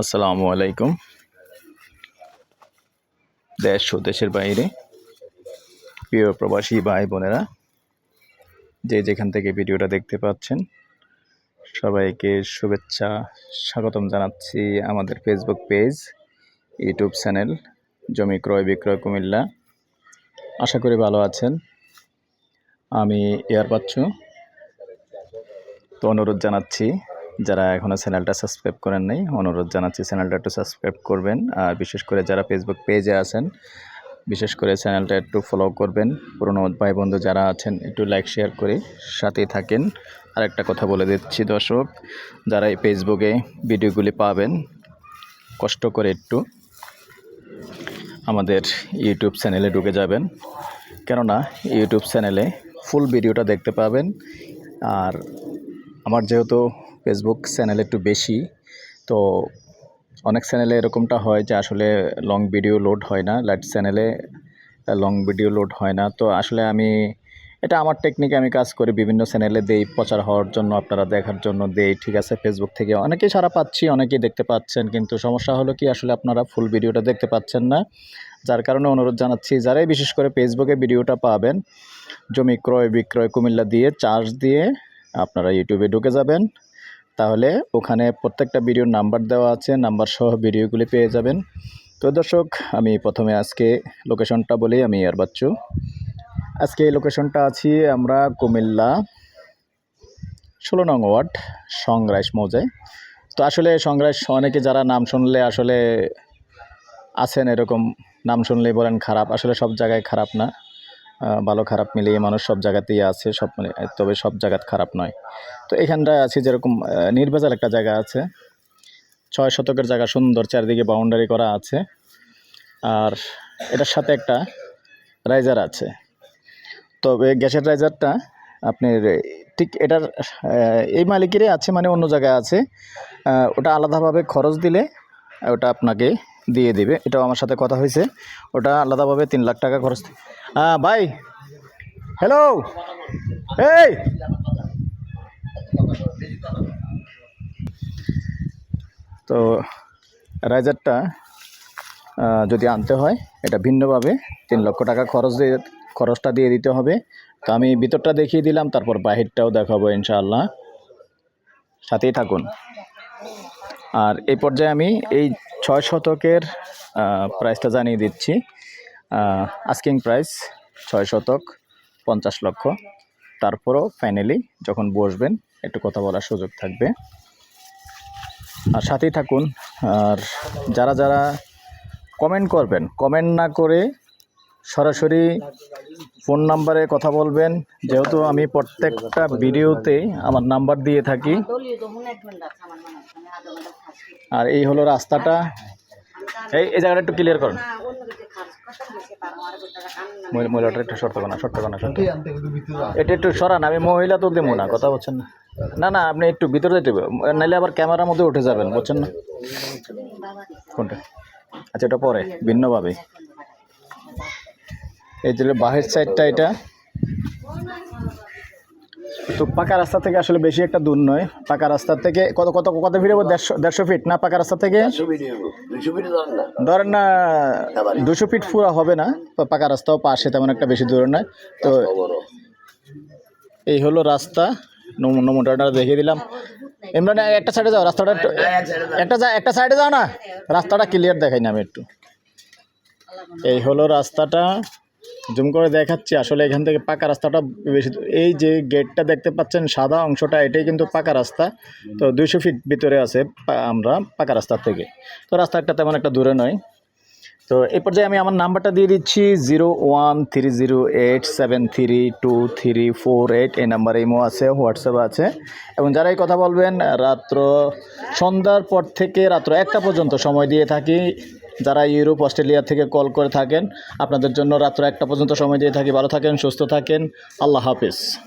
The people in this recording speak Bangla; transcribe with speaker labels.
Speaker 1: আসসালামু আলাইকুম। দেশ ও দেশের বাইরে, প্রিয় প্রবাসী ভাই বোনেরা, যে যেখান থেকে ভিডিওটা দেখতে পাচ্ছেন, সবাইকে শুভেচ্ছা, স্বাগতম জানাচ্ছি আমাদের ফেসবুক পেজ ইউটিউব চ্যানেল জমি ক্রয় বিক্রয় কুমিল্লা। আশা করি ভালো আছেন। আমি এয়ার পাচ্ছু। তো অনুরোধ জানাচ্ছি যারা এখনও চ্যানেলটা সাবস্ক্রাইব করেন নাই, অনুরোধ জানাচ্ছি চ্যানেলটা একটু সাবস্ক্রাইব করবেন। আর বিশেষ করে যারা ফেসবুক পেজে আছেন, বিশেষ করে চ্যানেলটা একটু ফলো করবেন। পুরনো ভাই বন্ধু যারা আছেন, একটু লাইক শেয়ার করে সাথেই থাকেন। আর একটা কথা বলে দিচ্ছি দর্শক, যারা এই ফেসবুকে ভিডিওগুলি পাবেন, কষ্ট করে একটু আমাদের ইউটিউব চ্যানেলে ঢুকে যাবেন। কেননা ইউটিউব চ্যানেলে ফুল ভিডিওটা দেখতে পাবেন। আর আমার যেহেতু ফেসবুক চ্যানেল একটু বেশি, তো অনেক চ্যানেলে এরকমটা হয় যে আসলে লং ভিডিও লোড হয় না লাইট চ্যানেলে লং ভিডিও লোড হয় না। তো আসলে আমি, এটা আমার টেকনিকে আমি কাজ করি, বিভিন্ন চ্যানেলে দেই, প্রচার হওয়ার জন্য আপনারা দেখার জন্য দেই, ঠিক আছে? ফেসবুক থেকে অনেকেই সারা পাচ্ছি, অনেকেই দেখতে পাচ্ছেন, কিন্তু সমস্যা হলো কি, আসলে আপনারা ফুল ভিডিওটা দেখতে পাচ্ছেন না। যার কারণে অনুরোধ জানাচ্ছি, যারাই বিশেষ করে ফেসবুকে ভিডিওটা পাবেন, জমি ক্রয়, বিক্রয়, কুমিল্লা দিয়ে চার্জ দিয়ে, আপনারা ইউটিউবে ঢুকে যাবেন। তাহলে ওখানে প্রত্যেকটা ভিডিওর নাম্বার দেওয়া আছে, নাম্বার সহ ভিডিওগুলি পেয়ে যাবেন। তো দর্শক, আমি প্রথমে আজকে লোকেশনটা বলি, আমি আর বাচ্চু আজকে এই লোকেশনটা আছি আমরা কুমিল্লা ষোলো নং ওয়ার্ড, সংগ্রাস মৌজায়। তো আসলে সংগ্রাস, অনেকে যারা নাম শুনলে আসলে আছেন এরকম, নাম শুনলেই বলেন খারাপ। আসলে সব জায়গায় খারাপ না। ভালো খারাপ মিলিয়ে মানুষ সব জায়গাতেই আছে, সব মানে তবে সব জায়গাত খারাপ নয়। তো এখানটায় আছে যেরকম নির্ভেজাল একটা জায়গা আছে। ছয় শতকের জায়গা সুন্দর, চারিদিকে বাউন্ডারি করা আছে। আর এটার সাথে একটা রাইজার আছে। তবে গ্যাসের রাইজারটা আপনার, ঠিক এটার এই মালিকেরই আছে মানে অন্য জায়গায় আছে। ওটা আলাদাভাবে খরচ দিলে ওটা আপনাকে দিয়ে দিবে। এটাও আমার সাথে কথা হয়েছে। ওটা আলাদাভাবে তিন লাখ টাকা খরচ। হ্যাঁ ভাই হ্যালো এই। তো রাইজারটা যদি আনতে হয়, এটা ভিন্নভাবে তিন লক্ষ টাকা খরচ দিয়ে, খরচটা দিয়ে দিতে হবে। তো আমি ভিতরটা দেখিয়ে দিলাম, তারপর বাহিরটাও দেখাবো ইনশাআল্লাহ। সাথেই থাকুন। আর এই পর্যায়ে আমি এই ছয় শতকের প্রাইসটা জানিয়ে দিচ্ছি। আস্কিং প্রাইস ছয় শতক, পঞ্চাশ লক্ষ। তারপরও ফাইনালি যখন বসবেন, একটু কথা বলার সুযোগ থাকবে। আর সাথেই থাকুন। আর যারা যারা কমেন্ট করবেন কমেন্ট না করে সরাসরি ফোন নাম্বারে কথা বলবেন। যেহেতু আমি প্রত্যেকটা ভিডিওতে আমার নাম্বার দিয়ে থাকি। আর এই হলো রাস্তাটা। এই এই জায়গাটা একটু ক্লিয়ার করুন। মহিলাটা একটু শর্ত না শর্ত না এটা একটু সরান, আমি মহিলা তো দেবো না, কথা বলছেন না। না না, আপনি একটু ভিতরে যেতে নাহলে আবার ক্যামেরার মধ্যে উঠে যাবেন, বুঝছেন না? কোনটা? আচ্ছা এটা পরে, ভিন্নভাবে। এই যে বাহির সাইডটা এটা। তো পাকা রাস্তা থেকে আসলে বেশি একটা দূর নয়। পাকা রাস্তা থেকে কত কত কত ফিট হবে? দেড়শো দেড়শো ফিট না পাকা রাস্তা থেকে? ধরেন না। দুশো ফিট পুরো হবে না। তো পাকা রাস্তাও পাশে তেমন একটা বেশি দূরে নয়। তো এই হলো রাস্তা। নমুনাটা দেখিয়ে দিলাম। ইমরান একটা সাইডে যাও। রাস্তাটা একটু একটা যা একটা সাইডে যাও না। রাস্তাটা ক্লিয়ার দেখাই না আমি একটু। এই হলো রাস্তাটা। জুম করে দেখাচ্ছি, আসলে এখান থেকে পাকা রাস্তাটা বেশি। এই যে গেটটা দেখতে পাচ্ছেন, সাদা অংশটা, এটাই কিন্তু পাকা রাস্তা। তো দুইশো ফিট ভিতরে আছে আমরা পাকা রাস্তার থেকে। তো রাস্তাটা তেমন একটা দূরে নয়। তো এই পর্যায়ে আমি আমার নাম্বারটা দিয়ে দিচ্ছি, zero one three zero eight seven three two three four eight. এই নাম্বারে ইমো আছে, হোয়াটসঅ্যাপ আছে। এবং যারা এই কথা বলবেন, রাত্র সন্ধ্যার পর থেকে রাত্র একটা পর্যন্ত সময় দিয়ে থাকি। যারা ইউরোপ, অস্ট্রেলিয়া থেকে কল করে থাকেন, আপনাদের জন্য রাত্র একটা পর্যন্ত সময় দিয়ে থাকি। ভালো থাকেন, সুস্থ থাকেন। আল্লাহ হাফিজ।